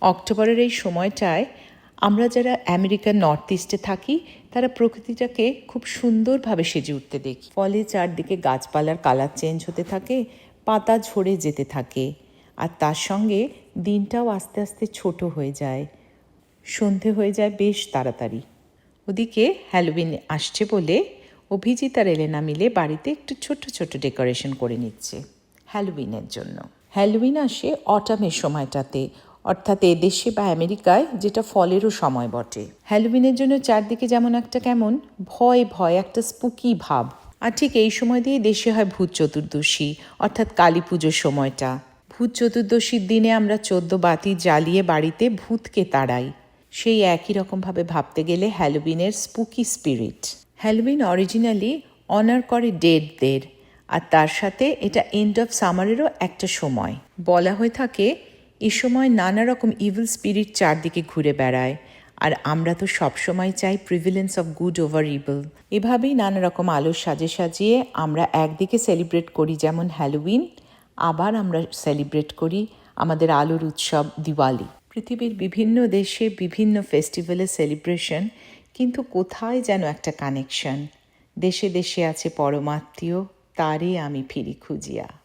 অক্টোবরের এই সময়টায় আমরা যারা আমেরিকার নর্থ ইস্টে থাকি, তারা প্রকৃতিটাকে খুব সুন্দরভাবে সেজে উঠতে দেখি। ফলে চারদিকে গাছপালার কালার চেঞ্জ হতে থাকে, পাতা ঝরে যেতে থাকে, আর তার সঙ্গে দিনটাও আস্তে আস্তে ছোট হয়ে যায়। সন্ধে হয়ে যায় বেশ তাড়াতাড়ি। ওদিকে হ্যালোউইন আসছে বলে অভিজিৎ আর এলেনা মিলে বাড়িতে একটু ছোট ছোট ডেকোরেশন করে নিচ্ছে হ্যালোউইনের জন্য। হ্যালোউইন আসে অটামের সময়টাতে। অর্থাৎ এদেশে বা আমেরিকায় যেটা ফলেরও সময় বটে। হ্যালোউইনের জন্য চারদিকে যেমন একটা কেমন, ভয় ভয়, একটা স্পুকি ভাব। আর ঠিক এই সময় দিয়ে দেশে হয় ভূত চতুর্দশী, অর্থাৎ কালী পুজোর সময়টা। ভূত চতুর্দশীর দিনে আমরা চোদ্দ বাতি জ্বালিয়ে বাড়িতে ভূতকে তাড়াই। সেই একই রকমভাবে ভাবতে গেলে হ্যালোউইনের spooky spirit. Halloween originally honour করে ডেডদের, আর তার সাথে এটা এন্ড অফ সামারেরও একটা সময়। বলা হয়ে থাকে এ সময় নানা রকম ইভিল স্পিরিট চারদিকে ঘুরে বেড়ায়। আর আমরা তো সবসময় চাই prevalence of good over evil এভাবেই নানা রকম আলোর সাজে সাজিয়ে আমরা একদিকে সেলিব্রেট করি যেমন হ্যালোউইন আবার আমরা সেলিব্রেট করি আমাদের আলোর উৎসব দিওয়ালি। পৃথিবীর বিভিন্ন দেশে বিভিন্ন ফেস্টিভ্যালের সেলিব্রেশন কিন্তু কোথায় যেন একটা কানেকশন দেশে দেশে আছে পরমাত্মীয়, তারে আমি ফিরি খুঁজিয়া।